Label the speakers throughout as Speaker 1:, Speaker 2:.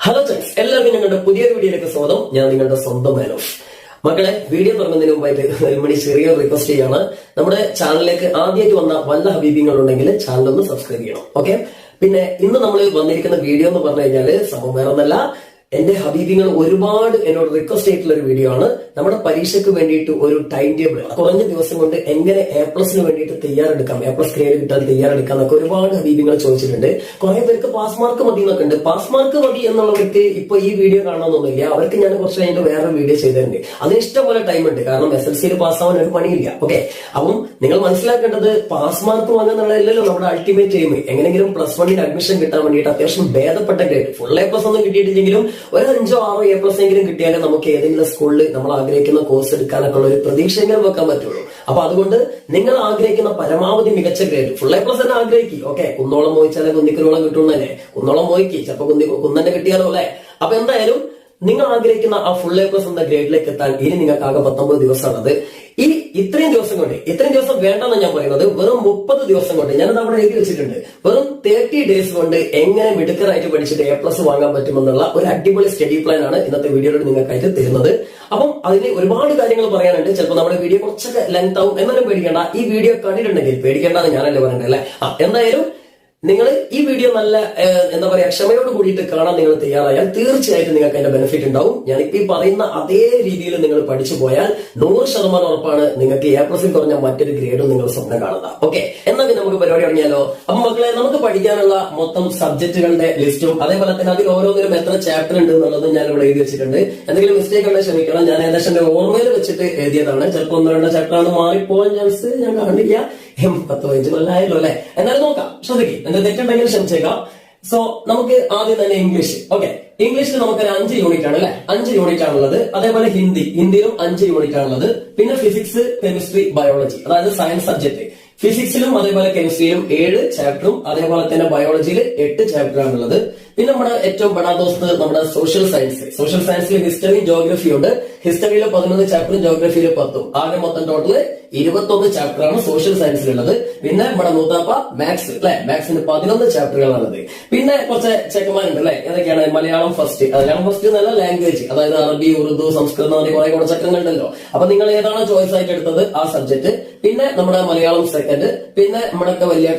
Speaker 1: Hello friends എല്ലാവർക്കും ഞങ്ങളുടെ പുതിയ വീഡിയോയിലേക്ക് സ്വാഗതം. ഞാൻ നിങ്ങളുടെ സ്വന്തം മേനോ മക്കളെ വീഡിയോ തുടങ്ങുന്നതിന് മുമ്പായിട്ട് മണി ചെറിയ റിക്വസ്റ്റ് ചെയ്യാണ്. നമ്മുടെ ചാനലിലേക്ക് ആദ്യമായിട്ട് വന്ന വല്ല ഹബീബിങ്ങൾ ഉണ്ടെങ്കിൽ ചാനൽ ഒന്ന് സബ്സ്ക്രൈബ് ചെയ്യണം ഓക്കെ പിന്നെ ഇന്ന് നമ്മൾ വന്നിരിക്കുന്ന വീഡിയോ എന്ന് പറഞ്ഞു കഴിഞ്ഞാൽ സംഭവം വേറെ ഒന്നല്ല എന്റെ ഹബീബിങ്ങൾ ഒരുപാട് എന്നോട് റിക്വസ്റ്റ് ചെയ്തിട്ടുള്ള ഒരു വീഡിയോ ആണ്. നമ്മുടെ പരീക്ഷയ്ക്ക് വേണ്ടിയിട്ട് ഒരു ടൈം ടേബിൾ കുറഞ്ഞ ദിവസം കൊണ്ട് എങ്ങനെ എ പ്ലസിന് വേണ്ടിയിട്ട് തയ്യാറെടുക്കാം എ പ്ലസ് ഗ്രേഡ് കിട്ടാൻ തയ്യാറെടുക്കാം എന്നൊക്കെ ഒരുപാട് ഹബീബിങ്ങൾ ചോദിച്ചിട്ടുണ്ട്. കുറെ പേർക്ക് പാസ് മാർക്ക് മതി എന്നൊക്കെ ഉണ്ട്. പാസ് മാർക്ക് മതി എന്നുള്ളവർക്ക് ഇപ്പൊ ഈ വീഡിയോ കാണണമെന്നൊന്നുമില്ല അവർക്ക് ഞാൻ കുറച്ച് കഴിഞ്ഞിട്ട് വേറെ വീഡിയോ ചെയ്തിട്ടുണ്ട് അതിന് ഇഷ്ടംപോലെ ടൈം ഉണ്ട്. കാരണം എസ് എൽ സിയിൽ പാസ്സാവാൻ ഒരു പണിയില്ല. ഓക്കെ അപ്പം നിങ്ങൾ മനസ്സിലാക്കേണ്ടത് പാസ് മാർക്ക് വാങ്ങുന്നുള്ളതല്ലോ നമ്മുടെ അൾട്ടിമേറ്റ് എയിം എങ്ങനെങ്കിലും പ്ലസ് വണ്ണിന് അഡ്മിഷൻ കിട്ടാൻ വേണ്ടിയിട്ട് അത്യാവശ്യം ഭേദപ്പെട്ട ഗ്രേഡ് ഫുൾ എ പ്ലസ് ഒന്നും കിട്ടിയിട്ടില്ലെങ്കിലും ഒരു അഞ്ചോ ആറോ എ പ്ലസ് എങ്കിലും കിട്ടിയാലേ നമുക്ക് ഏതെങ്കിലും സ്കൂളിൽ നമ്മൾ ആഗ്രഹിക്കുന്ന കോഴ്സ് എടുക്കാനൊക്കെ ഉള്ള ഒരു പ്രതീക്ഷയെങ്കിലും വെക്കാൻ പറ്റുള്ളൂ. അപ്പൊ അതുകൊണ്ട് നിങ്ങൾ ആഗ്രഹിക്കുന്ന പരമാവധി മികച്ച ഗ്രേഡ് ഫുൾ എ പ്ലസ് തന്നെ ആഗ്രഹിക്കും. ഓക്കെ കുന്നോളം മോഹിച്ചാലേ കുന്നിക്കുരോളം കിട്ടുന്നല്ലേ കുന്നോളം മോയിക്ക് ചിലപ്പോ കുന്നി കുന്നന്നെ കിട്ടിയാലോ അല്ലെ? അപ്പൊ എന്തായാലും നിങ്ങൾ ആഗ്രഹിക്കുന്ന ആ ഫുൾ എ പ്ലസ് എന്ന ഗ്രേഡിലേക്ക് എത്താൻ? ഇനി നിങ്ങൾക്ക് ആകെ പത്തൊമ്പത് ദിവസമാണത്. ഈ ഇത്രയും ദിവസം കൊണ്ട് ഇത്രയും ദിവസം വേണ്ടെന്ന് ഞാൻ പറയുന്നത് വെറും മുപ്പത് ദിവസം കൊണ്ട് ഞാനത് അവിടെ എഴുതി വെച്ചിട്ടുണ്ട്. വെറും തേർട്ടി ഡേയ്സ് കൊണ്ട് എങ്ങനെ മിടുക്കറായിട്ട് പഠിച്ചിട്ട് എ പ്ലസ് വാങ്ങാൻ പറ്റുമെന്നുള്ള ഒരു അടിപൊളി സ്റ്റഡി പ്ലാൻ ആണ് ഇന്നത്തെ വീഡിയോയിൽ നിങ്ങൾക്കായിട്ട് തരുന്നത്. അപ്പം അതിന് ഒരുപാട് കാര്യങ്ങൾ പറയാനുണ്ട്. ചിലപ്പോൾ നമ്മുടെ വീഡിയോ കുറച്ചൊക്കെ ലെങ്ത് ആവും. എന്നാലും പേടിക്കേണ്ട. ഈ വീഡിയോ കണ്ടിട്ടുണ്ടെങ്കിൽ പേടിക്കേണ്ടെന്ന് ഞാനല്ലേ പറയണ്ടേ അല്ലേ? ആ എന്തായാലും നിങ്ങൾ ഈ വീഡിയോ നല്ല എന്താ പറയാ ക്ഷമയോട് കൂടിയിട്ട് കാണാൻ നിങ്ങൾ തയ്യാറായാൽ തീർച്ചയായിട്ടും നിങ്ങൾക്ക് അതിന്റെ ബെനിഫിറ്റ് ഉണ്ടാവും. ഞാൻ ഇപ്പൊ ഈ പറയുന്ന അതേ രീതിയിൽ നിങ്ങൾ പഠിച്ചു പോയാൽ നൂറ് ശതമാനം ഉറപ്പാണ് നിങ്ങൾക്ക് എ പ്ലസിൽ കുറഞ്ഞ മറ്റൊരു ഗ്രേഡും നിങ്ങൾ സ്വപ്നം കാണുക. ഓക്കെ എന്നാൽ പിന്നെ നമുക്ക് പരിപാടി തുടങ്ങിയാലോ? അപ്പൊ മക്കളെ നമുക്ക് പഠിക്കാനുള്ള മൊത്തം സബ്ജക്റ്റുകളുടെ ലിസ്റ്റും അതേപോലെ തന്നെ അതിൽ ഓരോന്നിനും എത്ര ചാപ്റ്റർ ഉണ്ട് എന്നുള്ളതും ഞാൻ ഇവിടെ എഴുതി വെച്ചിട്ടുണ്ട്. എന്തെങ്കിലും മിസ്റ്റേക്ക് ഉണ്ടെങ്കിൽ ക്ഷമിക്കണം. ഞാൻ ഏകദേശം എന്റെ ഓർമ്മയിൽ വെച്ചിട്ട് എഴുതിയതാണ്. ചിലപ്പോൾ ഒന്നോ രണ്ടോ ചാപ്റ്റർ ആണ് ചാൻസ് ഞാൻ കാണില്ല എം പത്ത് പതിനഞ്ച് കൊല്ലായല്ലോ അല്ലെ? എന്നാലും നോക്കാം ശ്രദ്ധിക്കും. എന്റെ തെറ്റുണ്ടെങ്കിൽ ക്ഷമിച്ചേക്കാം സോ നമുക്ക് ആദ്യം തന്നെ ഇംഗ്ലീഷ് ഓക്കെ ഇംഗ്ലീഷിൽ നമുക്ക് ഒരു അഞ്ച് യൂണിറ്റ് ആണ് അല്ലെ? അഞ്ച് യൂണിറ്റ് ആണുള്ളത്. അതേപോലെ ഹിന്ദി. ഹിന്ദിയിലും അഞ്ച് യൂണിറ്റ് ആണുള്ളത്. പിന്നെ ഫിസിക്സ് കെമിസ്ട്രി ബയോളജി അതായത് സയൻസ് സബ്ജക്ട് ഫിസിക്സിലും അതേപോലെ കെമിസ്ട്രിയിലും ഏഴ് ചാപ്റ്ററും അതേപോലെ തന്നെ ബയോളജിയിൽ എട്ട് ചാപ്റ്റർ ആണുള്ളത്. പിന്നെ നമ്മുടെ ഏറ്റവും ദോസ്ത് നമ്മുടെ സോഷ്യൽ സയൻസ് സോഷ്യൽ സയൻസിൽ ഹിസ്റ്ററി ജോഗ്രഫിയും ഉണ്ട്. ഹിസ്റ്ററിയിലെ പതിനൊന്ന് ചാപ്റ്ററും ജോഗ്രഫിയിൽ പത്തും. ആകെ മൊത്തം ടോട്ടൽ ഇരുപത്തൊന്ന് ചാപ്റ്ററാണ് സോഷ്യൽ സയൻസിലുള്ളത് പിന്നെ നമ്മുടെ മൂത്താപ്പ മാത്സ് അല്ലെ? മാത്സിന് പതിനൊന്ന് ചാപ്റ്ററുകളാണുള്ളത് പിന്നെ കുറച്ച് ചെക്കന്മാരുണ്ട് അല്ലെ? ഏതൊക്കെയാണ്? മലയാളം ഫസ്റ്റ് മലയാളം ഫസ്റ്റ് എന്നല്ല ലാംഗ്വേജ് അതായത് അറബി ഉറുദു സംസ്കൃതം അങ്ങനെ കുറെ കൂടെ ചക്രങ്ങളുണ്ടല്ലോ അപ്പൊ നിങ്ങൾ ഏതാണോ ചോയ്സ് ആയിട്ട് എടുത്തത് ആ സബ്ജക്ട് പിന്നെ നമ്മുടെ മലയാളം സെക്കൻഡ് പിന്നെ നമ്മുടെ വലിയ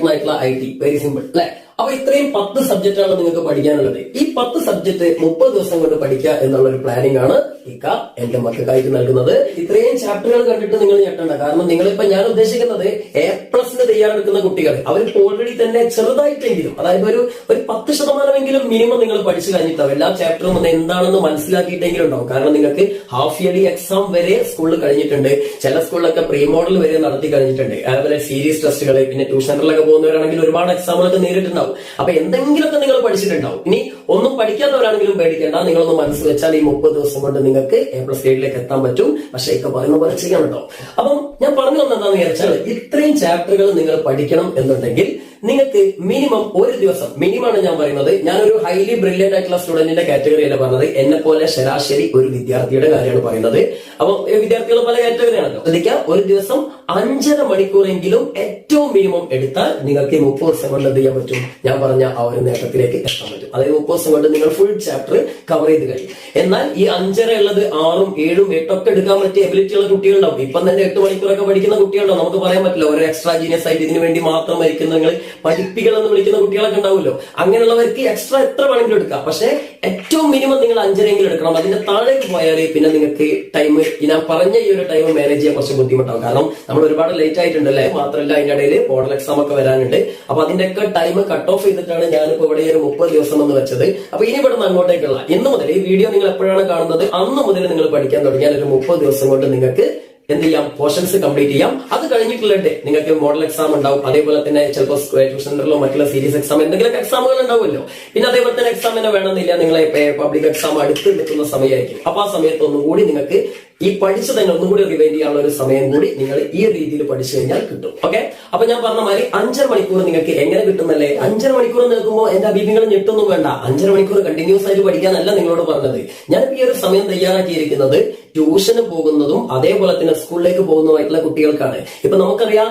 Speaker 1: ഐ ടി വെരി സിമ്പിൾ അല്ലെ? അപ്പൊ ഇത്രയും പത്ത് സബ്ജക്റ്റാണ് നിങ്ങൾക്ക് പഠിക്കാനുള്ളത്. ഈ പത്ത് സബ്ജക്ട് മുപ്പത് ദിവസം കൊണ്ട് പഠിക്കുക എന്നുള്ള ഒരു പ്ലാനിംഗ് ആണ് ഇക്ക എന്റെ മക്കൾക്കായിട്ട് നൽകുന്നത്. ഇത്രയും ചാപ്റ്ററുകൾ കണ്ടിട്ട് നിങ്ങൾ ഞെട്ടണ്ട. കാരണം നിങ്ങളിപ്പോ ഞാൻ ഉദ്ദേശിക്കുന്നത് എ പ്ലസിന് തയ്യാറെടുക്കുന്ന കുട്ടികൾ അവർക്ക് ഓൾറെഡി തന്നെ ചെറുതായിട്ടെങ്കിലും അതായത് ഒരു ഒരു പത്ത് ശതമാനമെങ്കിലും മിനിമം നിങ്ങൾ പഠിച്ചു കഴിഞ്ഞിട്ടാവും. എല്ലാ ചാപ്റ്ററും ഒന്ന് എന്താണെന്ന് മനസ്സിലാക്കിയിട്ടെങ്കിലും ഉണ്ടാവും കാരണം നിങ്ങൾക്ക് ഹാഫ് ഇയർലി എക്സാം വരെ സ്കൂളിൽ കഴിഞ്ഞിട്ടുണ്ട്. ചില സ്കൂളിലൊക്കെ പ്രീ മോഡൽ വരെ നടത്തി കഴിഞ്ഞിട്ടുണ്ട്. അതുപോലെ സീരിയസ് ടെസ്റ്റുകൾ പിന്നെ ട്യൂഷൻ പോകുന്നവരാണെങ്കിൽ ഒരുപാട് എക്സാമുകളൊക്കെ നേരിട്ടുണ്ടാവും. അപ്പൊ എന്തെങ്കിലുമൊക്കെ നിങ്ങൾ പഠിച്ചിട്ടുണ്ടാവും. ഇനി ഒന്നും പഠിക്കാത്തവരാണെങ്കിലും പേടിക്കേണ്ട. നിങ്ങളൊന്ന് മനസ്സ് വെച്ചാൽ ഈ മുപ്പത് ദിവസം കൊണ്ട് നിങ്ങൾക്ക് എ പ്ലസ് ഗ്രേഡിലേക്ക് എത്താൻ പറ്റും. പക്ഷേ ഇപ്പൊ പറയുന്ന പോലെ ചെയ്യണം കേട്ടോ. അപ്പം ഞാൻ പറഞ്ഞു വന്നതെന്ന് വിചാരിച്ചാൽ ഇത്രയും ചാപ്റ്ററുകൾ നിങ്ങൾ പഠിക്കണം എന്നുണ്ടെങ്കിൽ നിങ്ങൾക്ക് മിനിമം ഒരു ദിവസം മിനിമം ആണ് ഞാൻ പറയുന്നത്. ഞാനൊരു ഹൈലി ബ്രില്യന്റ് ആയിട്ടുള്ള സ്റ്റുഡന്റിന്റെ കാറ്റഗറിയല്ല പറഞ്ഞത്. എന്നെ പോലെ ശരാശരി ഒരു വിദ്യാർത്ഥിയുടെ കാര്യമാണ് പറയുന്നത്. അപ്പം വിദ്യാർത്ഥികൾ പല കാറ്റഗറിയാണല്ലോ ശ്രദ്ധിക്കുക. ഒരു ദിവസം അഞ്ചര മണിക്കൂറെങ്കിലും ഏറ്റവും മിനിമം എടുത്താൽ നിങ്ങൾക്ക് മുപ്പത് ദിവസം കൊണ്ട് എന്ത് ചെയ്യാൻ പറ്റും? ഞാൻ പറഞ്ഞ ആ ഒരു നേട്ടത്തിലേക്ക് എത്താൻ പറ്റും. അതായത് മുപ്പത് ദിവസം കൊണ്ട് നിങ്ങൾ ഫുൾ ചാപ്റ്റർ കവർ ചെയ്ത് കഴിയും. എന്നാൽ ഈ അഞ്ചര ഉള്ളത് ആറും ഏഴും എട്ടൊക്കെ എടുക്കാൻ പറ്റിയ എബിലിറ്റി ഉള്ള കുട്ടികളുണ്ടാവും. ഇപ്പം തന്നെ എട്ട് മണിക്കൂറൊക്കെ പഠിക്കുന്ന കുട്ടികളുണ്ടോ? നമുക്ക് പറയാൻ പറ്റില്ല. ഒരു എക്സ്ട്രാ ജീനിയസ് ആയിട്ട് ഇതിനു വേണ്ടി മാത്രം മരിക്കുന്ന നിങ്ങൾ പഠിപ്പികൾ എന്ന് വിളിക്കുന്ന കുട്ടികളൊക്കെ ഉണ്ടാവുമല്ലോ. അങ്ങനെയുള്ളവർക്ക് എക്സ്ട്രാ എത്ര വേണമെങ്കിലും എടുക്കാം. പക്ഷെ ഏറ്റവും മിനിമം നിങ്ങൾ അഞ്ചരെങ്കിലും എടുക്കണം. അതിന്റെ താഴേക്ക് പോയാൽ പിന്നെ നിങ്ങൾക്ക് ടൈം ഞാൻ പറഞ്ഞ ഈ ഒരു ടൈം മാനേജ് ചെയ്യാൻ കുറച്ച് ബുദ്ധിമുട്ടാവും. കാരണം നമ്മൾ ഒരുപാട് ലേറ്റ് ആയിട്ടുണ്ടല്ലേ? മാത്രമല്ല അതിന്റെ ഇടയിൽ മോഡൽ എക്സാം ഒക്കെ വരാനുണ്ട്. അപ്പൊ അതിന്റെയൊക്കെ ടൈം കട്ട് ഓഫ് ചെയ്തിട്ടാണ് ഞാനിപ്പോ ഇവിടെ ഒരു മുപ്പത് ദിവസം എന്ന് വെച്ചത്. അപ്പൊ ഇനി ഇവിടെ നിന്ന് അങ്ങോട്ടേക്കുള്ള ഇന്ന് മുതൽ ഈ വീഡിയോ നിങ്ങൾ എപ്പോഴാണ് കാണുന്നത്? അന്ന് മുതൽ നിങ്ങൾ പഠിക്കാൻ തുടങ്ങിയാൽ ഒരു മുപ്പത് ദിവസം കൊണ്ട് നിങ്ങൾക്ക് എന്ത് ചെയ്യാം? പോർഷൻസ് കംപ്ലീറ്റ് ചെയ്യാം. അത് കഴിഞ്ഞിട്ടുള്ള ഡേ നിങ്ങൾക്ക് മോഡൽ എക്സാം ഉണ്ടാവും. അതേപോലെ തന്നെ ചിലപ്പോൾ ട്യൂഷൻ സെന്ററിലോ മറ്റുള്ള സീരീസ് എക്സാം എന്തെങ്കിലും എക്സാമുകൾ ഉണ്ടാവുമല്ലോ. പിന്നെ അതേപോലെ തന്നെ എക്സാം തന്നെ വേണമെന്നില്ല. നിങ്ങളെ പബ്ലിക് എക്സാം അടുത്ത് നിൽക്കുന്ന സമയമായിരിക്കും. അപ്പൊ ആ സമയത്തൊന്നും കൂടി നിങ്ങൾക്ക് ഈ പഠിച്ചു തന്നെ ഒന്നും കൂടി റിവൈൻഡ് ചെയ്യാനുള്ള ഒരു സമയം കൂടി നിങ്ങൾ ഈ രീതിയിൽ പഠിച്ചു കഴിഞ്ഞാൽ കിട്ടും. ഓക്കെ അപ്പൊ ഞാൻ പറഞ്ഞ മാതിരി അഞ്ചര മണിക്കൂർ നിങ്ങൾക്ക് എങ്ങനെ കിട്ടുന്നല്ലേ? അഞ്ചര മണിക്കൂർ നിൽക്കുമ്പോൾ എന്റെ അഭിപ്രായങ്ങൾ ഞെട്ടൊന്നും വേണ്ട. അഞ്ചര മണിക്കൂർ കണ്ടിന്യൂസ് ആയിട്ട് പഠിക്കാനല്ല നിങ്ങളോട് പറഞ്ഞത്. ഞാൻ ഈ ഒരു സമയം തയ്യാറാക്കിയിരിക്കുന്നത് ട്യൂഷന് പോകുന്നതും അതേപോലെ തന്നെ സ്കൂളിലേക്ക് പോകുന്നതുമായിട്ടുള്ള കുട്ടികൾക്കാണ്. ഇപ്പൊ നമുക്കറിയാം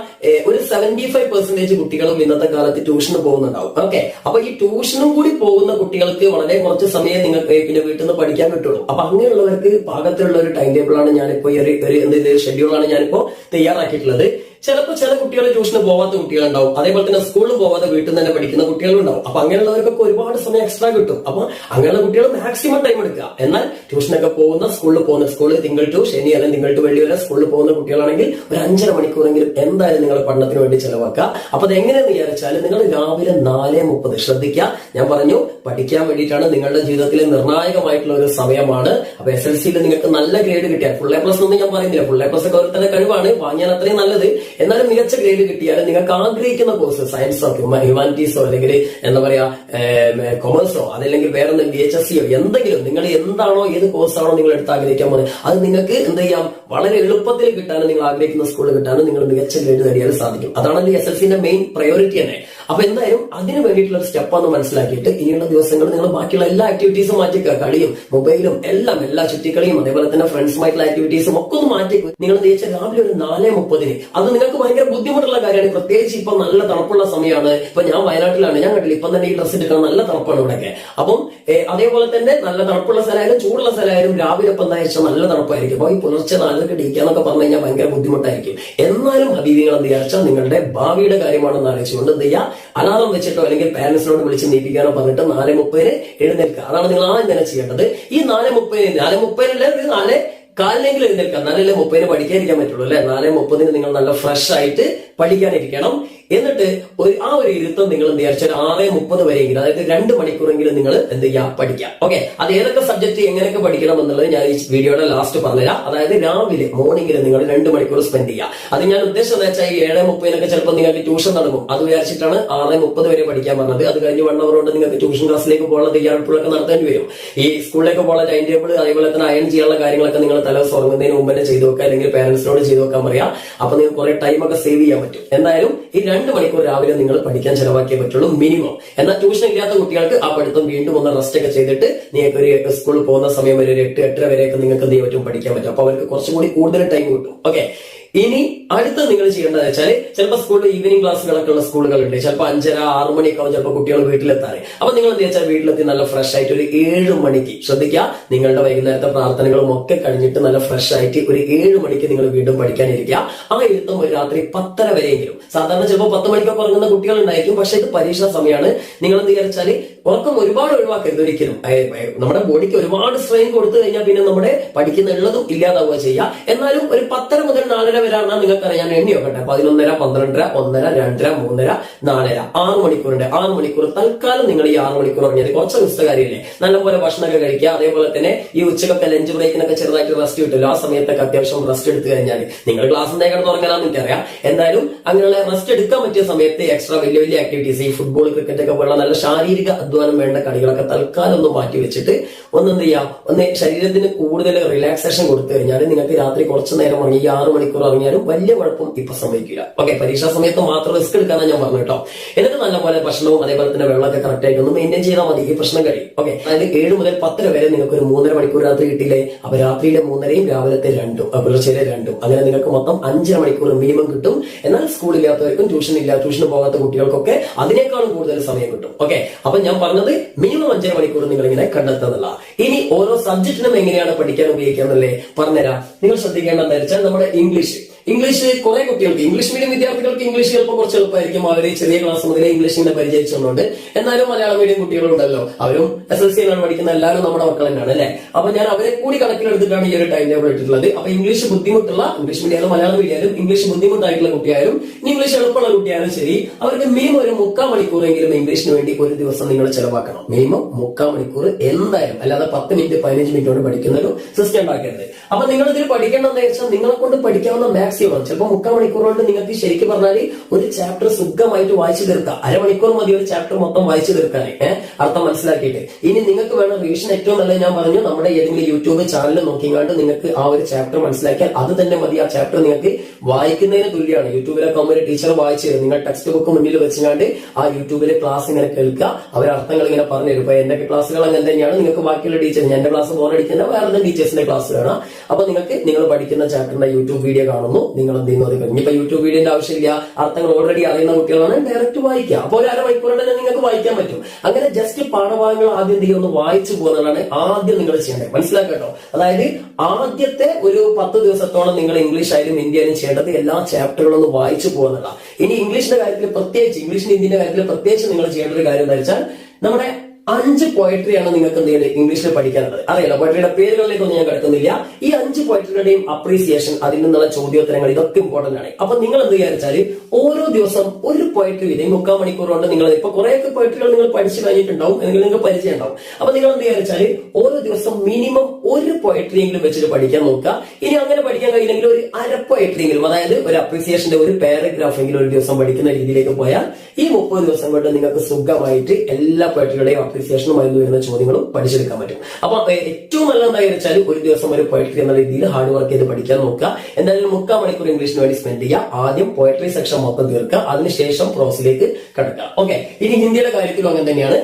Speaker 1: ഒരു സെവന്റി ഫൈവ് പെർസെന്റേജ് കുട്ടികളും ഇന്നത്തെ കാലത്ത് ട്യൂഷന് പോകുന്നുണ്ടാവും. ഓക്കെ അപ്പൊ ഈ ട്യൂഷനും കൂടി പോകുന്ന കുട്ടികൾക്ക് വളരെ കുറച്ച് സമയം നിങ്ങൾക്ക് പിന്നെ വീട്ടിൽ നിന്ന് പഠിക്കാൻ കിട്ടുള്ളൂ. അപ്പൊ അങ്ങനെയുള്ളവർക്ക് പാകത്തിലുള്ള ഒരു ടൈം ടേബിൾ ആണ് ഞാനിപ്പോ ഷെഡ്യൂളാണ് ഞാനിപ്പോ തയ്യാറാക്കിയിട്ടുള്ളത്. ചിലപ്പോൾ ചില കുട്ടികൾ ട്യൂഷന് പോവാത്ത കുട്ടികളുണ്ടാവും. അതേപോലെ തന്നെ സ്കൂളിൽ പോവാതെ വീട്ടിൽ തന്നെ പഠിക്കുന്ന കുട്ടികളുണ്ടാവും. അപ്പൊ അങ്ങനെയുള്ളവർക്കൊക്കെ ഒരുപാട് സമയം എക്സ്ട്രാ കിട്ടും. അപ്പൊ അങ്ങനെയുള്ള കുട്ടികൾ മാക്സിമം ടൈം എടുക്കുക. എന്നാൽ ട്യൂഷനൊക്കെ പോകുന്ന സ്കൂളിൽ പോകുന്ന സ്കൂളിൽ തിങ്കൾ ടു ശനി അല്ലെങ്കിൽ തിങ്കൾ ടു വെള്ളി വരെ സ്കൂളിൽ പോകുന്ന കുട്ടികളാണെങ്കിൽ ഒരു അഞ്ചര മണിക്കൂറെങ്കിലും എന്തായാലും നിങ്ങൾ പഠനത്തിന് വേണ്ടി ചെലവാക്കുക. അപ്പൊ അത് എങ്ങനെയെന്ന് വിചാരിച്ചാൽ നിങ്ങൾ രാവിലെ നാല് മുപ്പത് ശ്രദ്ധിക്കുക. ഞാൻ പറഞ്ഞു പഠിക്കാൻ വേണ്ടിയിട്ടാണ് നിങ്ങളുടെ ജീവിതത്തിലെ നിർണായകമായിട്ടുള്ള ഒരു സമയമാണ്. അപ്പൊ എസ് എൽ സിയിൽ നിങ്ങൾക്ക് നല്ല ഗ്രേഡ് കിട്ടിയാൽ ഫുൾ എ പ്ലസ് ഒന്നും ഞാൻ പറയുന്നില്ല. ഫുൾ എ പ്ലസ് ഒക്കെ ഓരോരുത്തരുടെ കഴിവാണ്. വാങ്ങിയാൽ അത്രയും നല്ലത്. എന്നാലും മികച്ച ഗ്രേഡ് കിട്ടിയാൽ നിങ്ങൾക്ക് ആഗ്രഹിക്കുന്ന കോഴ്സ് സയൻസോ ഹ്യൂമാനിറ്റീസോ അല്ലെങ്കിൽ എന്താ പറയാ കൊമേഴ്സോ അതല്ലെങ്കിൽ വേറെ എന്തെങ്കിലും എച്ച് എസ് സിയോ എന്തെങ്കിലും നിങ്ങൾ എന്താണോ ഏത് കോഴ്സാണോ നിങ്ങൾ എടുത്ത് ആഗ്രഹിക്കാൻ പോകുന്നത് അത് നിങ്ങൾക്ക് എന്ത് ചെയ്യാം? വളരെ എളുപ്പത്തിൽ കിട്ടാനും നിങ്ങൾ ആഗ്രഹിക്കുന്ന സ്കൂളിൽ കിട്ടാനും നിങ്ങൾ മികച്ച ഗ്രേഡ് നേടിയാൽ സാധിക്കും. അതാണ് എസ് എൽ സിന്റെ മെയിൻ പ്രയോറിറ്റി തന്നെ. അപ്പൊ എന്തായാലും അതിന് വേണ്ടിയിട്ടുള്ള സ്റ്റെപ്പ് സ്റ്റെപ്പാന്ന് മനസ്സിലാക്കിയിട്ട് ഇനിയുള്ള ദിവസങ്ങൾ നിങ്ങൾ ബാക്കിയുള്ള എല്ലാ ആക്ടിവിറ്റീസും മാറ്റിക്കുക കളിയും മൊബൈലും എല്ലാം എല്ലാ ചുറ്റിക്കളിയും അതേപോലെ തന്നെ ഫ്രണ്ട്സുമായിട്ടുള്ള ആക്ടിവിറ്റീസും ഒക്കെ ഒന്ന് മാറ്റി നിങ്ങൾ രാവിലെ ഒരു നാല് മുപ്പതിന് അത് നിങ്ങൾക്ക് ഭയങ്കര ബുദ്ധിമുട്ടുള്ള കാര്യമാണ്. പ്രത്യേകിച്ച് ഇപ്പൊ നല്ല തണുപ്പുള്ള സമയമാണ്. ഇപ്പൊ ഞാൻ വയനാട്ടിലാണ്. ഞാൻ കണ്ടില്ല ഇപ്പം തന്നെ ഈ ഡ്രസ്സ് എടുക്കണം. നല്ല തണുപ്പാണ് ഇവിടെയൊക്കെ അപ്പം അതേപോലെ തന്നെ നല്ല തണുപ്പുള്ള സ്ഥലമായാലും ചൂടുള്ള സ്ഥലമായാലും രാവിലെ ഇപ്പം എന്താ വെച്ചാൽ നല്ല തണുപ്പായിരിക്കും. അപ്പൊ ഈ പുലർച്ചെ നാലൊക്കെ ഇടിക്കാന്നൊക്കെ പറഞ്ഞു കഴിഞ്ഞാൽ ഭയങ്കര ബുദ്ധിമുട്ടായിരിക്കും. എന്നാലും ഹബീബികൾ എന്ത് വിചാരിച്ചാൽ നിങ്ങളുടെ ഭാവിയുടെ കാര്യമാണെന്ന് ആലോചിച്ചുകൊണ്ട് എന്ത് ചെയ്യുക? അലാറം വെച്ചിട്ടോ അല്ലെങ്കിൽ പാരന്റ്സിനോട് വിളിച്ച് നീപ്പിക്കാനോ പറഞ്ഞിട്ട് നാല് മുപ്പതിന് എഴുന്നേൽക്കുക. അതാണ് നിങ്ങൾ ആദ്യം തന്നെ ചെയ്യേണ്ടത്. ഈ നാല് മുപ്പതിന് നാല് മുപ്പതിനല്ല നാല് കാലിനെങ്കിലും എഴുന്നേൽക്കാം. നാലല്ലേ മുപ്പതിന് പഠിക്കാതിരിക്കാൻ പറ്റുള്ളൂ അല്ലെ? നാലേ മുപ്പതിന് നിങ്ങൾ നല്ല ഫ്രഷ് ആയിട്ട് പഠിക്കാനിരിക്കണം. എന്നിട്ട് ഒരു ആ ഒരു ഇരുത്തം നിങ്ങൾ എന്ത് വിചാരിച്ചാൽ ആറ് മുപ്പത് വരെയെങ്കിലും അതായത് രണ്ട് മണിക്കൂറെങ്കിലും നിങ്ങൾ എന്ത് ചെയ്യുക പഠിക്കാം ഓക്കെ അത് ഏതൊക്കെ സബ്ജക്ട് എങ്ങനെയൊക്കെ പഠിക്കണം എന്നുള്ളത് ഞാൻ ഈ വീഡിയോയുടെ ലാസ്റ്റ് പറഞ്ഞുതരാം. അതായത് രാവിലെ മോർണിംഗിൽ നിങ്ങൾ രണ്ട് മണിക്കൂർ സ്പെൻഡ് ചെയ്യുക അത് ഞാൻ ഉദ്ദേശം വെച്ചാൽ ഈ ഏഴ് മുപ്പതിനൊക്കെ ചിലപ്പോൾ നിങ്ങൾക്ക് ട്യൂഷൻ നടക്കും. അത് വിചാരിച്ചിട്ടാണ് ആറ് മുപ്പത് വരെ പഠിക്കാൻ പറഞ്ഞത്. അത് കഴിഞ്ഞ് വൺ അവർ കൊണ്ട് നിങ്ങൾക്ക് ട്യൂഷൻ ക്ലാസ്സിലേക്ക് പോകാനുള്ള തയ്യാറെടുപ്പുകളൊക്കെ നടത്തേണ്ടി വരും. ഈ സ്കൂളിലേക്ക് പോകാനുള്ള ടൈം ടേബിൾ അതേപോലെ തന്നെ അയൺ ചെയ്യാനുള്ള കാര്യങ്ങളൊക്കെ നിങ്ങൾ തല ഉറങ്ങുന്നതിന് മുമ്പ് തന്നെ ചെയ്തു വെക്കുക. അല്ലെങ്കിൽ പേരൻസിനോട് ചെയ്തു വെക്കാൻ പറയാം. അപ്പൊ നിങ്ങൾക്ക് കുറെ ടൈം ഒക്കെ സേവ് ചെയ്യാൻ പറ്റും. എന്തായാലും ഈ രണ്ട് മണിക്കൂർ രാവിലെ നിങ്ങൾ പഠിക്കാൻ ചെലവാക്കിയേ പറ്റുള്ളൂ മിനിമം. എന്നാൽ ട്യൂഷൻ ഇല്ലാത്ത കുട്ടികൾക്ക് ആ പഠിത്തം വീണ്ടും ഒന്ന് റെസ്റ്റ് ഒക്കെ ചെയ്തിട്ട് നിങ്ങൾക്ക് ഒരു സ്കൂളിൽ പോകുന്ന സമയം വരെ ഒരു എട്ട് എട്ടര വരെയൊക്കെ നിങ്ങൾക്ക് എന്ത് ചെയ്യാൻ പറ്റും? പഠിക്കാൻ പറ്റും. അപ്പൊ അവർക്ക് കുറച്ചും കൂടി കൂടുതൽ ടൈം കിട്ടും. ഓക്കെ ഇനി അടുത്ത നിങ്ങൾ ചെയ്യേണ്ടത് വെച്ചാൽ ചിലപ്പോൾ സ്കൂളിൽ ഈവനിങ് ക്ലാസ്സുകളൊക്കെ ഉള്ള സ്കൂളുകളുണ്ട്. ചിലപ്പോൾ അഞ്ചര ആറ് മണിയൊക്കെ ആവും ചിലപ്പോൾ കുട്ടികൾ വീട്ടിലെത്താറ്. അപ്പൊ നിങ്ങൾ എന്ത് വെച്ചാൽ വീട്ടിലെത്തി നല്ല ഫ്രഷ് ആയിട്ട് ഒരു ഏഴ് മണിക്ക് ശ്രദ്ധിക്കുക. നിങ്ങളുടെ വൈകുന്നേരത്തെ പ്രാർത്ഥനകളും ഒക്കെ കഴിഞ്ഞിട്ട് നല്ല ഫ്രഷ് ആയിട്ട് ഒരു ഏഴ് മണിക്ക് നിങ്ങൾ വീണ്ടും പഠിക്കാനിരിക്കുക. ആ എഴുത്തും ഒരു രാത്രി പത്തര വരെയെങ്കിലും. സാധാരണ ചിലപ്പോൾ പത്ത് മണിക്കൊക്കെ ഉറങ്ങുന്ന കുട്ടികൾ ഉണ്ടായിരിക്കും. പക്ഷെ ഇത് പരീക്ഷാ സമയമാണ് നിങ്ങൾ എന്ത് വിചാരിച്ചാൽ ഉറക്കം ഒരുപാട് ഒഴിവാക്കരുത് ഒരിക്കലും. നമ്മുടെ ബോഡിക്ക് ഒരുപാട് സ്ട്രെയിൻ കൊടുത്തു കഴിഞ്ഞാൽ പിന്നെ നമ്മുടെ പഠിക്കുന്ന ഉള്ളതും ഇല്ലാതാവുക ചെയ്യുക. എന്നാലും ഒരു പത്തര മുതൽ നാലര വരെയാണ് നിങ്ങൾക്കറിയാം ഞാൻ എണ്ണി നോക്കട്ടെ. പതിനൊന്നര പന്ത്രണ്ടര ഒന്നര രണ്ടര മൂന്നര നാലര. ആറ് മണിക്കൂറുണ്ട്. ആറ് മണിക്കൂർ തൽക്കാലം നിങ്ങൾ ഈ ആറ് മണിക്കൂർ ഇറങ്ങിയത് കുറച്ച് പുസ്തകാരില്ലേ നല്ലപോലെ ഭക്ഷണമൊക്കെ കഴിക്കുക. അതേപോലെ തന്നെ ഈ ഉച്ചക്കത്തെ ലഞ്ച് ബ്രേക്കിനൊക്കെ ചെറുതായിട്ട് റെസ്റ്റ് കിട്ടില്ല ആ സമയത്തൊക്കെ അത്യാവശ്യം റെസ്റ്റ് എടുത്തു കഴിഞ്ഞാൽ നിങ്ങൾ ക്ലാസ് കിടന്ന് തുടങ്ങാനാന്ന് എനിക്കറിയാം. എന്തായാലും അങ്ങനെയുള്ള റെസ്റ്റ് എടുക്കാൻ പറ്റിയ സമയത്ത് എക്സ്ട്രാ വലിയ വലിയ ആക്ടിവിറ്റീസ് ഈ ഫുട്ബോൾ ക്രിക്കറ്റ് ഒക്കെ പോലുള്ള നല്ല ശാരീരിക അധ്വാനം വേണ്ട കളികളൊക്കെ തൽക്കാലം ഒന്ന് മാറ്റി വെച്ചിട്ട് ഒന്ന് എന്ത് ചെയ്യാം ഒന്ന് ശരീരത്തിന് കൂടുതൽ റിലാക്സേഷൻ കൊടുത്തു കഴിഞ്ഞാൽ നിങ്ങൾക്ക് രാത്രി കുറച്ച് നേരം ഉറങ്ങി ആറ് മണിക്കൂർ ഇറങ്ങിയാലും വലിയ കുഴപ്പം ഇപ്പൊ സംഭവിക്കില്ല. ഓക്കെ പരീക്ഷാ സമയത്ത് മാത്രം റിസ്ക് എടുക്കാനാണ് ഞാൻ പറഞ്ഞു കേട്ടോ എന്നിട്ട് നല്ലപോലെ ഭക്ഷണവും അതേപോലെ തന്നെ വെള്ളമൊക്കെ കറക്റ്റ് ആയിട്ട് ഒന്ന് മെയിന്റെയിൻ ചെയ്താൽ മതി ഈ പ്രശ്നം കഴിയും. ഓക്കെ അതായത് ഏഴ് മുതൽ പത്തര വരെ നിങ്ങൾക്ക് ഒരു മൂന്നര മണിക്കൂർ രാത്രി കിട്ടിയില്ലേ അപ്പൊ രാത്രിയിലെ മൂന്നരയും രാവിലത്തെ രണ്ടും പുലർച്ചയിലെ രണ്ടും. അങ്ങനെ നിങ്ങൾക്ക് മൊത്തം അഞ്ചര മണിക്കൂർ മിനിമം കിട്ടും. എന്നാൽ സ്കൂളില്ലാത്തവർക്കും ട്യൂഷൻ ഇല്ല ട്യൂഷൻ പോകാത്ത കുട്ടികൾക്കൊക്കെ അതിനേക്കാളും കൂടുതൽ സമയം കിട്ടും. ഓക്കെ അപ്പൊ ഞാൻ പറഞ്ഞത് മിനിമം അഞ്ചര മണിക്കൂർ നിങ്ങൾ ഇങ്ങനെ കണ്ടെത്തുന്നില്ല ഇനി ഓരോ സബ്ജക്റ്റിനും എങ്ങനെയാണ് പഠിക്കാൻ ഉപയോഗിക്കുക എന്നല്ലേ പറഞ്ഞുതരാം. നിങ്ങൾ ശ്രദ്ധിക്കേണ്ടതെന്ന് വെച്ചാൽ നമ്മുടെ ഇംഗ്ലീഷ് ഇംഗ്ലീഷ് കുറെ കുട്ടികൾക്ക് ഇംഗ്ലീഷ് മീഡിയം വിദ്യാർത്ഥികൾക്ക് ഇംഗ്ലീഷ് ചിലപ്പോൾ കുറച്ച് എളുപ്പമായിരിക്കും. അവർ ചെറിയ ക്ലാസ് മുതലേ ഇംഗ്ലീഷിനെ പരിചയിച്ചുകൊണ്ട് എന്നാലും മലയാളം മീഡിയം കുട്ടികളുണ്ടല്ലോ. അവരും എസ് എൽ സിയിലാണ് പഠിക്കുന്ന എല്ലാവരും നമ്മുടെ മക്കൾ തന്നെയാണ് അല്ലെ? അപ്പൊ ഞാൻ അവരെ കൂടി കണക്കിലെടുത്തിട്ടാണ് ഈ ഒരു ടൈം ടേബിൾ ഇട്ടിട്ടുള്ളത്. അപ്പൊ ഇംഗ്ലീഷ് ബുദ്ധിമുട്ടുള്ള English medium Malayalam medium English ബുദ്ധിമുട്ടായിട്ടുള്ള കുട്ടിയായാലും ഇംഗ്ലീഷ് എളുപ്പമുള്ള കുട്ടിയായാലും ശരി അവർക്ക് മിനിമം ഒരു മുക്കാൽ മണിക്കൂറെങ്കിലും ഇംഗ്ലീഷിന് വേണ്ടി ഒരു ദിവസം നിങ്ങൾ ചെലവാക്കണം. മിനിമം മുക്കാൽ മണിക്കൂർ എന്തായാലും അല്ലാതെ പത്ത് മിനിറ്റ് പതിനഞ്ച് മിനിറ്റ് കൊണ്ട് പഠിക്കുന്ന ഒരു സിസ്റ്റം ഉണ്ടാക്കരുത്. അപ്പൊ നിങ്ങൾ ഇതിൽ പഠിക്കേണ്ടതെന്ന് വെച്ചാൽ നിങ്ങളെ കൊണ്ട് പഠിക്കാവുന്ന മാക്സിമം ചിലപ്പോൾ മുക്കാൽ മണിക്കൂർ കൊണ്ട് നിങ്ങൾക്ക് ശരിക്കും പറഞ്ഞാൽ ഒരു ചാപ്റ്റർ സുഖമായിട്ട് വായിച്ചു തീർക്കാം. അരമണിക്കൂർ മതി ഒരു ചാപ്റ്റർ മൊത്തം വായിച്ചു തീർക്കാൻ അർത്ഥം മനസ്സിലാക്കിയിട്ട്. ഇനി നിങ്ങൾക്ക് വേണം റിവിഷൻ ഏറ്റവും നല്ലത് ഞാൻ പറഞ്ഞു. നമ്മുടെ ഏതെങ്കിലും യൂട്യൂബ് ചാനൽ നോക്കിക്കാണ്ട് നിങ്ങൾക്ക് ആ ഒരു ചാപ്റ്റർ മനസ്സിലാക്കിയാൽ അത് തന്നെ മതി. ആ ചാപ്റ്റർ നിങ്ങൾക്ക് വായിക്കുന്നതിന് തുല്യമാണ് യൂട്യൂബിലൊക്കെ ഒരു ടീച്ചർ വായിച്ചു തരും നിങ്ങൾ ടെക്സ്റ്റ് ബുക്ക് മുന്നിൽ വെച്ചുകൊണ്ട് ആ യൂട്യൂബിലെ ക്ലാസ് ഇങ്ങനെ കേൾക്കുക. അവർ അർത്ഥങ്ങൾ ഇങ്ങനെ പറഞ്ഞു തരും. ഇപ്പൊ എന്റെ ക്ലാസ്സുകൾ അങ്ങനെ തന്നെയാണ്. നിങ്ങൾക്ക് ബാക്കിയുള്ള ടീച്ചർ എന്റെ ക്ലാസ് ബോറടിക്കുന്ന വേറെ ഏതെങ്കിലും ടീച്ചേഴ്സിന്റെ ക്ലാസ് വേണം. അപ്പൊ നിങ്ങൾക്ക് നിങ്ങൾ പഠിക്കുന്ന ചാപ്റ്ററിന്റെ യൂട്യൂബ് വീഡിയോ കാണുന്നു. നിങ്ങൾ എന്ത് ചെയ്യുന്നു? അത് ഇനിയിപ്പോ യൂട്യൂബ് വീഡിയോന്റെ ആവശ്യമില്ല. അർത്ഥങ്ങൾ ഓൾറെഡി അറിയുന്ന കുട്ടികളാണ്. ഡയറക്റ്റ് വായിക്കുക. അപ്പോൾ ഒരു അരമണിക്കൂറിൽ തന്നെ നിങ്ങൾക്ക് വായിക്കാൻ പറ്റും. അങ്ങനെ ജസ്റ്റ് പാഠഭാഗങ്ങൾ ആദ്യം എന്ത് ചെയ്യുന്നു വായിച്ചു പോകുന്നതാണ് ആദ്യം നിങ്ങൾ ചെയ്യേണ്ടത്. മനസ്സിലാക്കട്ടോ അതായത് ആദ്യത്തെ ഒരു പത്ത് ദിവസത്തോളം നിങ്ങൾ ഇംഗ്ലീഷ് ആയാലും ഹിന്ദി ആയാലും ചെയ്യേണ്ടത് എല്ലാ ചാപ്റ്ററുകളും ഒന്ന് വായിച്ചു പോകുന്നതാണ്. ഇനി ഇംഗ്ലീഷിന്റെ കാര്യത്തിൽ പ്രത്യേകിച്ച് ഇംഗ്ലീഷിന് ഹിന്ദിന്റെ കാര്യത്തിൽ പ്രത്യേകിച്ച് നിങ്ങൾ ചെയ്യേണ്ട ഒരു കാര്യം എന്താ വെച്ചാൽ നമ്മുടെ അഞ്ച് പോയട്രിയാണ് നിങ്ങൾക്ക് എന്ത് ഇംഗ്ലീഷിൽ പഠിക്കാനുള്ളത്. അറിയാലോ പോയട്രിയുടെ പേരുകളിലേക്കൊന്നും ഞാൻ കിടക്കുന്നില്ല. ഈ അഞ്ച് പോയട്രിയുടെയും അപ്രീസിയേഷൻ അതിൽ നിന്നുള്ള ചോദ്യോത്തരങ്ങൾ ഇതൊക്കെ ഇമ്പോർട്ടന്റ് ആണ്. അപ്പൊ നിങ്ങൾ എന്ത് വിചാരിച്ചാൽ ഓരോ ദിവസം ഒരു പോയട്രി വീതം മുക്കാൽ മണിക്കൂർ കൊണ്ട് നിങ്ങൾ ഇപ്പൊ കുറെയൊക്കെ പോയട്രികൾ നിങ്ങൾ പഠിച്ചു കഴിഞ്ഞിട്ടുണ്ടാവും അല്ലെങ്കിൽ നിങ്ങൾക്ക് പരിചയം ഉണ്ടാവും. അപ്പൊ നിങ്ങൾ എന്ത് വിചാരിച്ചാൽ ഓരോ ദിവസം മിനിമം ഒരു പോയട്രി എങ്കിലും വെച്ചിട്ട് പഠിക്കാൻ നോക്കുക. ഇനി അങ്ങനെ പഠിക്കാൻ കഴിയില്ലെങ്കിൽ ഒരു അര പോയട്രി എങ്കിലും അതായത് ഒരു അപ്രീസിയേഷന്റെ ഒരു പാരഗ്രാഫ് എങ്കിലും ഒരു ദിവസം പഠിക്കുന്ന രീതിയിലേക്ക് പോയാൽ ഈ മുപ്പത് ദിവസം കൊണ്ട് നിങ്ങൾക്ക് സുഖമായിട്ട് എല്ലാ പോയട്രികളുടെയും അപ്രീസിയേഷനുമായി വരുന്ന ചോദ്യങ്ങളും പഠിച്ചെടുക്കാൻ പറ്റും. അപ്പൊ ഏറ്റവും നല്ല എന്താണെന്ന് വെച്ചാൽ ഒരു ദിവസം ഒരു പോയട്രി എന്ന രീതിയിൽ ഹാർഡ് വർക്ക് ചെയ്ത് പഠിക്കാൻ നോക്കുക. എന്തായാലും മുക്കാൽ മണിക്കൂർ ഇംഗ്ലീഷിന് വേണ്ടി സ്പെൻഡ് ചെയ്യുക. ആദ്യം പോയട്രി സെക്ഷൻ മൊത്തം തീർക്കുക. അതിനുശേഷം പ്രോസിലേക്ക് കടക്കുക. ഓക്കെ ഇനി ഹിന്ദിയുടെ കാര്യത്തിലും അങ്ങനെ തന്നെയാണ്.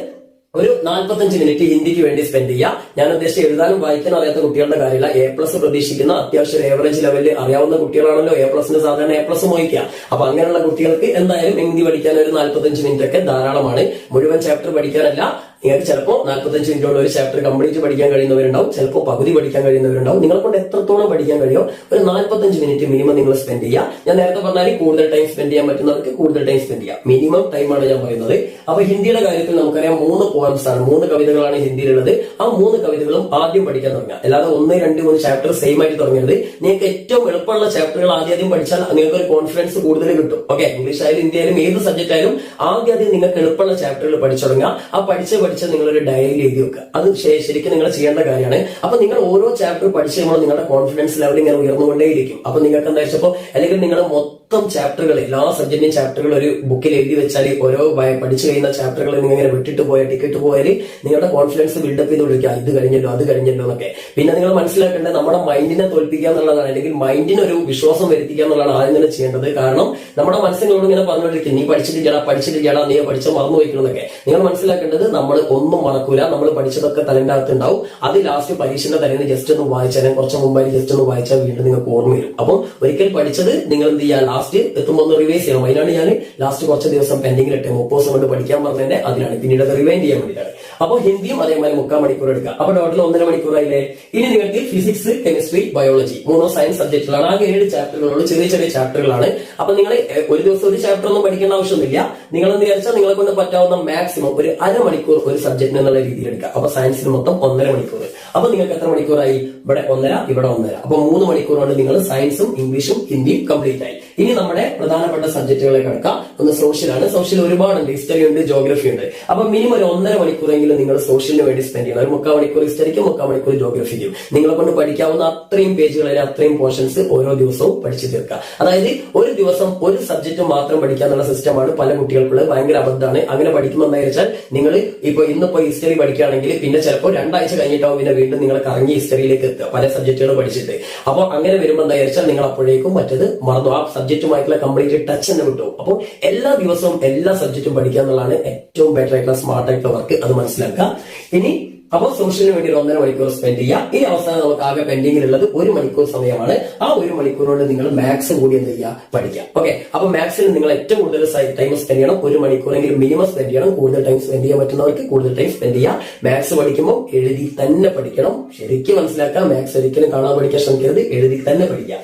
Speaker 1: ഒരു നാൽപ്പത്തഞ്ച് മിനിറ്റ് ഹിന്ദിക്ക് വേണ്ടി സ്പെൻഡ് ചെയ്യുക. ഞാൻ ഉദ്ദേശിച്ച എഴുതാനും വായിക്കാനും അറിയാത്ത കുട്ടികളുടെ കാര്യമില്ല. എ പ്ലസ് പ്രതീക്ഷിക്കുന്ന അത്യാവശ്യം ഏവറേജ് ലെവലിൽ അറിയാവുന്ന കുട്ടികളാണല്ലോ. എ പ്ലസിന് സാധാരണ എ പ്ലസ് മോഹിക്കുക. അപ്പൊ അങ്ങനെയുള്ള കുട്ടികൾക്ക് എന്തായാലും ഹിന്ദി പഠിക്കാൻ ഒരു നാൽപ്പത്തഞ്ച് മിനിറ്റ് ഒക്കെ ധാരാളമാണ്. മുഴുവൻ ചാപ്റ്റർ പഠിക്കാനല്ല. നിങ്ങൾക്ക് ചിലപ്പോൾ നാൽപ്പത്തഞ്ച് മിനിറ്റോട് ഒരു ചാപ്റ്റർ കംപ്ലീറ്റ് പഠിക്കാൻ കഴിയുന്നവരുണ്ടാവും. ചിലപ്പോൾ പകുതി പഠിക്കാൻ കഴിയുന്നവരുണ്ടാവും. നിങ്ങളെ കൊണ്ട് എത്രത്തോളം പഠിക്കാൻ കഴിയോ ഒരു നാൽപ്പത്തഞ്ച് മിനിറ്റ് മിനിമം നിങ്ങൾ സ്പെൻഡ് ചെയ്യുക. ഞാൻ നേരത്തെ പറഞ്ഞാൽ കൂടുതൽ ടൈം സ്പെൻഡ് ചെയ്യാൻ പറ്റുന്നവർക്ക് കൂടുതൽ ടൈം സ്പെൻഡ് ചെയ്യാം. മിനിമം ടൈമാണ് ഞാൻ പറയുന്നത്. അപ്പൊ ഹിന്ദിയുടെ കാര്യത്തിൽ നമുക്കറിയാം മൂന്ന് പോയംസ് ആണ്. മൂന്ന് കവിതകളാണ് ഹിന്ദിയിലുള്ളത്. ആ മൂന്ന് കവിതകളും ആദ്യം പഠിക്കാൻ തുടങ്ങുക. അല്ലാതെ ഒന്ന് രണ്ട് മൂന്ന് ചാപ്റ്റർ സെയിം ആയിട്ട് തുടങ്ങരുത്. നിങ്ങൾക്ക് ഏറ്റവും എളുപ്പമുള്ള ചാപ്റ്ററുകൾ ആദ്യം ആദ്യം പഠിച്ചാൽ നിങ്ങൾക്ക് ഒരു കോൺഫിഡൻസ് കൂടുതൽ കിട്ടും. ഓക്കെ ഇംഗ്ലീഷ് ആയാലും ഹിന്ദി ആയാലും ഏത് സബ്ജക്റ്റ് ആയാലും ആദ്യം ആദ്യം നിങ്ങൾക്ക് എളുപ്പമുള്ള ചാപ്റ്ററുകൾ പഠിച്ചു തുടങ്ങുക. ആ പഠിച്ച് പഠിച്ച് നിങ്ങളൊരു ഡയറിയിൽ എഴുതി വെക്കുക. അത് ശരിക്കും നിങ്ങൾ ചെയ്യേണ്ട കാര്യമാണ്. അപ്പൊ നിങ്ങൾ ഓരോ ചാപ്റ്റർ പഠിച്ചു കഴിയുമ്പോൾ നിങ്ങളുടെ കോൺഫിഡൻസ് ലെവൽ ഇങ്ങനെ ഉയർന്നുകൊണ്ടേയിരിക്കും. അപ്പൊ നിങ്ങൾക്ക് എന്താ വെച്ചപ്പോ അല്ലെങ്കിൽ നിങ്ങൾ മൊത്തം ചാപ്റ്ററുകൾ എല്ലാ സബ്ജക്റ്റിന്റെയും ചാപ്റ്ററുകൾ ഒരു ബുക്കിൽ എഴുതി വെച്ചാൽ ഓരോ പഠിച്ചു കഴിയുന്ന ചാപ്റ്ററുകൾ നിങ്ങൾ ഇങ്ങനെ വിട്ടിട്ട് പോയ ടിക്കറ്റ് പോയാൽ നിങ്ങളുടെ കോൺഫിഡൻസ് ബിൽഡപ്പ് ചെയ്ത് വിളിക്കുക ഇത് കഴിഞ്ഞല്ലോ അത് കഴിഞ്ഞല്ലോ എന്നൊക്കെ. പിന്നെ നിങ്ങൾ മനസ്സിലാക്കേണ്ടത് നമ്മുടെ മൈൻഡിനെ തോൽപ്പിക്കുക എന്നുള്ളതാണ്. അല്ലെങ്കിൽ മൈൻഡിന് ഒരു വിശ്വാസം വരുത്തിക്കുക എന്നുള്ളതാണ് ആദ്യം തന്നെ ചെയ്യേണ്ടത്. കാരണം നമ്മുടെ മനസ്സിനോട് ഇങ്ങനെ പറഞ്ഞുകൊണ്ടിരിക്കും നീ പഠിച്ചിട്ടില്ലടാ പഠിച്ചിട്ടില്ലടാ നീ പഠിച്ച മറന്നു വയ്ക്കണമെന്നൊക്കെ നിങ്ങൾ മനസ്സിലാക്കേണ്ടത് നമ്മൾ ഒന്നും മറക്കൂല. നമ്മൾ പഠിച്ചതൊക്കെ തലന്റെ ഉണ്ടാവും. അത് ലാസ്റ്റ് പരീക്ഷയുടെ തലേന്ന് ജസ്റ്റ് ഒന്ന് വായിച്ചാൽ കുറച്ച് മുമ്പായി ജസ്റ്റ് ഒന്ന് വായിച്ചാൽ വീണ്ടും നിങ്ങൾക്ക് ഓർമ്മ വരും. അപ്പം ഒരിക്കൽ പഠിച്ചത് നിങ്ങൾ എന്ത് ചെയ്യുക ലാസ്റ്റ് എത്തുമ്പോൾ ഒന്ന് റിവൈസ് ചെയ്യണം. അതിനാണ് ഞാൻ ലാസ്റ്റ് കുറച്ച് ദിവസം പെൻഡിംഗിൽ ഇട്ട്. ദിവസം കൊണ്ട് പഠിക്കാൻ പറഞ്ഞതിന്റെ അതിനാണ് പിന്നീട് അത് റിവൈൻഡ് ചെയ്യാൻ വേണ്ടിയിട്ടാണ്. അപ്പോൾ ഹിന്ദിയും അതേമാതിരി മുക്കാൽ മണിക്കൂർ എടുക്കുക. അപ്പൊ ടോട്ടൽ ഒന്നര മണിക്കൂറായില്ലേ ഇനി നിങ്ങൾക്ക് ഫിസിക്സ് കെമിസ്ട്രി ബയോളജി മൂന്നോ സയൻസ് സബ്ജക്റ്റുകളാണ് ആകെ ഏഴ് ചാപ്റ്ററുകളുള്ള ചെറിയ ചെറിയ ചാപ്റ്ററുകളാണ് അപ്പൊ നിങ്ങൾ ഒരു ദിവസം ഒരു ചാപ്റ്റർ ഒന്നും പഠിക്കേണ്ട ആവശ്യമൊന്നുമില്ല. നിങ്ങൾ എന്ന് വിചാരിച്ചാൽ നിങ്ങളെ കൊണ്ട് പറ്റാവുന്ന മാക്സിമം ഒരു അരമണിക്കൂർ ഒരു സബ്ജക്റ്റിന് എന്നുള്ള രീതിയിൽ എടുക്കുക. അപ്പൊ സയൻസിന് മൊത്തം ഒന്നര മണിക്കൂർ. അപ്പൊ നിങ്ങൾക്ക് എത്ര മണിക്കൂറായി? ഇവിടെ ഒന്നര ഇവിടെ ഒന്നര. അപ്പൊ മൂന്ന് മണിക്കൂർ കൊണ്ട് നിങ്ങൾ സയൻസും ഇംഗ്ലീഷും ഹിന്ദിയും കംപ്ലീറ്റ് ആയി. ഇനി നമ്മുടെ പ്രധാനപ്പെട്ട സബ്ജക്റ്റുകളെ കിടക്കാം. ഒന്ന് സോഷ്യലാണ്. സോഷ്യൽ ഒരുപാടുണ്ട്. ഹിസ്റ്ററി ഉണ്ട് ജോഗ്രഫി ഉണ്ട്. അപ്പൊ മിനിമം ഒരു ഒന്നര മണിക്കൂറെങ്കിലും നിങ്ങൾ സോഷ്യലിന് വേണ്ടി സ്പെൻഡ് ചെയ്യണം. ഒരു മുക്കാൽ മണിക്കൂർ ഹിസ്റ്ററിക്കും മുക്കാൽ മണിക്കൂർ ജോഗ്രഫിക്കും നിങ്ങളെ കൊണ്ട് പഠിക്കാവുന്ന അത്രയും പേജുകളിലെ അത്രയും പോർഷൻസ് ഓരോ ദിവസവും പഠിച്ചു തീർക്കുക. അതായത് ഒരു ദിവസം ഒരു സബ്ജക്റ്റ് മാത്രം പഠിക്കാന്നുള്ള സിസ്റ്റമാണ് പല കുട്ടികൾക്കുള്ളത്. ഭയങ്കര അബദ്ധമാണ്. അങ്ങനെ പഠിക്കുമ്പോൾ എന്താ വെച്ചാൽ നിങ്ങൾ ഇപ്പൊ ഇന്നിപ്പോ ഹിസ്റ്ററി പഠിക്കുകയാണെങ്കിൽ പിന്നെ ചിലപ്പോൾ രണ്ടാഴ്ച കഴിഞ്ഞിട്ടാവും പിന്നെ വീണ്ടും നിങ്ങൾ കറങ്ങി ഹിസ്റ്ററിയിലേക്ക് എത്തുക. പല സബ്ജക്റ്റുകൾ പഠിച്ചിട്ട്. അപ്പോൾ അങ്ങനെ വരുമ്പോൾ എന്താ വെച്ചാൽ നിങ്ങൾ അപ്പോഴേക്കും മറ്റത് മറന്നു. ആ സബ്ജക്റ്റുമായിട്ടുള്ള കംപ്ലീറ്റ് ടച്ച് തന്നെ വിട്ടു അപ്പോൾ എല്ലാ ദിവസവും എല്ലാ സബ്ജക്റ്റും പഠിക്കുക എന്നുള്ളതാണ് ഏറ്റവും ബെറ്റർ ആയിട്ടുള്ള സ്മാർട്ട് ആയിട്ടുള്ള വർക്ക് അത് മനസ്സിലാക്കുക. ഇനി അപ്പോൾ സോഷ്യലിന് വേണ്ടി ഒരു ഒന്നര മണിക്കൂർ സ്പെൻഡ് ചെയ്യുക. ഈ അവസാനം നമുക്ക് ആകെ പെൻഡിങ്ങിൽ ഉള്ളത് ഒരു മണിക്കൂർ സമയമാണ്. ആ ഒരു മണിക്കൂർ നിങ്ങൾ മാത്സ് കൂടി എന്ത് ചെയ്യുക? പഠിക്കുക. ഓക്കെ അപ്പൊ മാത്സിൽ നിങ്ങൾ ഏറ്റവും കൂടുതൽ ടൈം സ്പെൻഡ് ചെയ്യണം. ഒരു മണിക്കൂറെങ്കിലും മിനിമം സ്പെൻഡ് ചെയ്യണം. കൂടുതൽ ടൈം സ്പെൻഡ് ചെയ്യാൻ പറ്റുന്നവർക്ക് കൂടുതൽ ടൈം സ്പെൻഡ് ചെയ്യുക. മാത്സ് പഠിക്കുമ്പോൾ എഴുതി തന്നെ പഠിക്കണം. ശരിക്കും മനസ്സിലാക്കുക. മാത്സ് ഒരിക്കലും കാണാൻ പഠിക്കാൻ ശ്രമിക്കരുത്. എഴുതി തന്നെ പഠിക്കുക.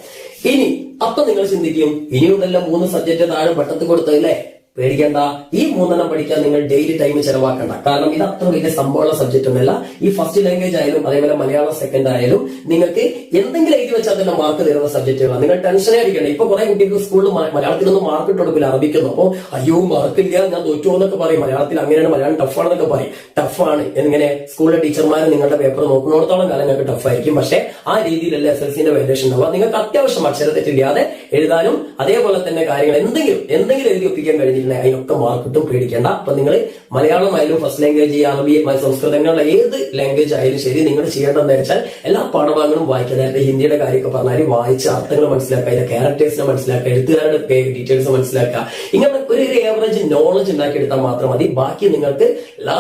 Speaker 1: ഇനി അപ്പൊ നിങ്ങൾ ചിന്തിക്കും ഇനിയുണ്ടല്ലോ മൂന്ന് സബ്ജക്റ്റ് താഴെ പട്ടത്ത് കൊടുത്തല്ലേ പേടിക്കേണ്ട. ഈ മൂന്നെണ്ണം പഠിക്കാൻ നിങ്ങൾ ഡെയിലി ടൈം ചെലവാക്കണ്ട. കാരണം ഇത് അത്ര വലിയ സംഭവമുള്ള സബ്ജക്റ്റ് ഒന്നുമല്ല. ഈ ഫസ്റ്റ് ലാംഗ്വേജ് ആയാലും അതേപോലെ മലയാളം സെക്കൻഡ് ആയാലും നിങ്ങൾക്ക് എന്തെങ്കിലും എഴുതി വെച്ചാൽ തന്നെ മാർക്ക് തരുന്ന സബ്ജക്റ്റുകളാണ് നിങ്ങൾ ടെൻഷനേ അടിക്കണ്ട. ഇപ്പൊ കുറെ കുട്ടികൾക്ക് സ്കൂളിൽ മലയാളത്തിലൊന്നും മാർക്ക് ഇട്ട് കൊടുക്കില്ല. അറബിക്കുന്നു. അപ്പോൾ അയ്യോ മാർക്കില്ല ഞാൻ തോറ്റു എന്നൊക്കെ പറയും. മലയാളത്തിൽ അങ്ങനെയാണ്. മലയാളം ടഫാണെന്നൊക്കെ പറയും. ടഫാണ് എങ്ങനെ സ്കൂളിലെ ടീച്ചർമാർ നിങ്ങളുടെ പേപ്പർ നോക്കുന്നിടത്തോളം കാലം നിങ്ങൾക്ക് ടഫായിരിക്കും പക്ഷെ ആ രീതിയിലല്ല എസ് എൽ സിന്റെ വാല്യൂഷൻ ഉണ്ടാവുക. നിങ്ങൾക്ക് അത്യാവശ്യം അക്ഷരത്തെറ്റില്ലാതെ എഴുതാനും അതേപോലെ തന്നെ കാര്യങ്ങൾ എന്തെങ്കിലും എന്തെങ്കിലും എഴുതി ഒപ്പിക്കാൻ കഴിഞ്ഞിട്ടുണ്ടെങ്കിൽ അതിനൊക്കെ മാർക്ക് കിട്ടും പേടിക്കേണ്ട. അപ്പൊ നിങ്ങൾ മലയാളം ആയാലും ഫസ്റ്റ് ലാംഗ്വേജ് അറബി സംസ്കൃതങ്ങളുടെ ഏത് ലാംഗ്വേജ് ആയാലും ശരി നിങ്ങൾ ചെയ്യേണ്ടതെന്ന് വെച്ചാൽ എല്ലാ പാഠഭാഗങ്ങളും വായിക്കുക. നേരത്തെ ഹിന്ദിയുടെ കാര്യമൊക്കെ പറഞ്ഞാൽ വായിച്ച അർത്ഥങ്ങൾ മനസ്സിലാക്കുക അതിന്റെ ക്യാരക്ടേഴ്സിനെ മനസ്സിലാക്കുക എഴുത്തുകാരുടെ ഡീറ്റെയിൽസ് മനസ്സിലാക്കുക. ഇങ്ങനെ ഒരു ഏവറേജ് നോളജ് ഉണ്ടാക്കിയെടുത്താൽ മാത്രം മതി. ബാക്കി നിങ്ങൾക്ക് എല്ലാ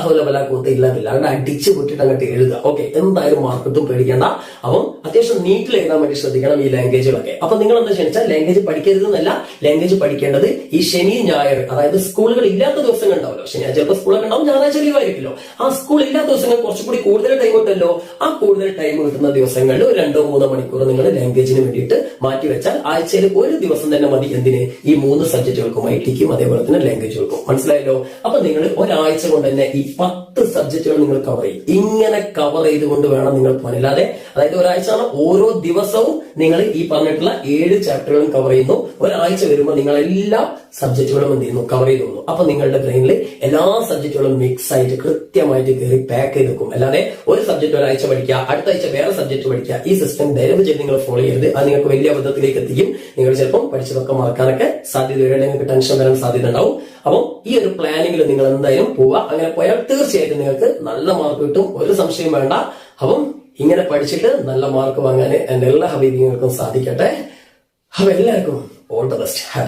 Speaker 1: കൂത്ത് ഇല്ലാതില്ല അല്ലാണ്ട് അടിച്ച് പൊട്ടിട്ട് അങ്ങോട്ട് എഴുതുക. ഓക്കെ എന്തായാലും മാർക്കത്തും പേടിക്കേണ്ട. അപ്പം അത്യാവശ്യം നീറ്റിൽ എഴുതാൻ വേണ്ടി ശ്രദ്ധിക്കണം ഈ ലാംഗ്വേജുകളൊക്കെ അപ്പൊ നിങ്ങൾ എന്താ വെച്ചാൽ ലാംഗ്വേജ് പഠിക്കരുതെന്നല്ല ലാംഗ്വേജ് പഠിക്കേണ്ടത് ഈ ശനി ഞായർ അതായത് സ്കൂളുകൾ ഇല്ലാത്ത ദിവസങ്ങൾ ഉണ്ടാവുമല്ലോ ശനിയാഴ്ച ചിലപ്പോൾ സ്കൂളൊക്കെ ഉണ്ടാവും. ഞായറാഴ്ച ലീവ് ആയിരിക്കുമല്ലോ ആ സ്കൂൾ ഇല്ലാത്ത ദിവസങ്ങൾ കുറച്ചുകൂടി കൂടുതൽ ടൈം കിട്ടുമല്ലോ ആ കൂടുതൽ ടൈം കിട്ടുന്ന ദിവസങ്ങളിൽ ഒരു രണ്ടോ മൂന്നോ മണിക്കൂർ നിങ്ങൾ ലാംഗ്വേജിന് വേണ്ടിയിട്ട് മാറ്റി വെച്ചാൽ ആഴ്ചയിൽ ഒരു ദിവസം തന്നെ മതി. എന്തിന്? ഈ മൂന്ന് സബ്ജക്റ്റുകൾക്കും ഐ ടിക്കും അതേപോലെ തന്നെ ലാംഗ്വേജുകൾക്കും മനസ്സിലായല്ലോ? അപ്പൊ നിങ്ങൾ ഒരാഴ്ച കൊണ്ട് തന്നെ ഈ പത്ത് സബ്ജക്റ്റുകൾ നിങ്ങൾ കവർ ചെയ്യും. ഇങ്ങനെ കവർ ചെയ്തുകൊണ്ട് വേണം നിങ്ങൾ പോകാൻ അല്ലാതെ അതായത് ഒരാഴ്ച ഓരോ ദിവസവും നിങ്ങൾ ഈ പറഞ്ഞിട്ടുള്ള ഏഴ് ചാപ്റ്ററുകളും കവർ ചെയ്യുന്നു. ഒരാഴ്ച വരുമ്പോൾ നിങ്ങൾ എല്ലാ സബ്ജക്റ്റുകളും എന്ത് ചെയ്യുന്നു? കവർ ചെയ്തു അപ്പൊ നിങ്ങളുടെ ബ്രെയിനിൽ എല്ലാ സബ്ജക്റ്റുകളും മിക്സ് ആയിട്ട് കൃത്യമായിട്ട് കയറി പാക്ക് ചെയ്ത് വെക്കും. അല്ലാതെ ഒരു സബ്ജക്ട് ഒരാഴ്ച പഠിക്കുക അടുത്ത ആഴ്ച വേറെ സബ്ജക്ട് പഠിക്കുക ഈ സിസ്റ്റം ദയവ് ചെയ്ത് നിങ്ങൾ ഫോളോ ചെയ്യരുത്. അത് നിങ്ങൾക്ക് വലിയ അബദ്ധത്തിലേക്ക് എത്തിക്കും. നിങ്ങൾ ചിലപ്പം പഠിച്ചതൊക്കെ മറക്കാനൊക്കെ സാധ്യത നിങ്ങൾക്ക് ടെൻഷൻ വരാൻ സാധ്യത ഉണ്ടാവും. അപ്പം ഈ ഒരു പ്ലാനിങ്ങിൽ നിങ്ങൾ എന്തായാലും പോവുക. അങ്ങനെ പോയാൽ തീർച്ചയായിട്ടും നിങ്ങൾക്ക് നല്ല മാർക്ക് കിട്ടും. ഒരു സംശയം വേണ്ട. അപ്പം ഇങ്ങനെ പഠിച്ചിട്ട് നല്ല മാർക്ക് വാങ്ങാൻ എന്റെ എല്ലാ ഹബീബിങ്ങൾക്കും സാധിക്കട്ടെ. അപ്പൊ എല്ലാവർക്കും ഓൾ ദ ബെസ്റ്റ് ഹാപ്പി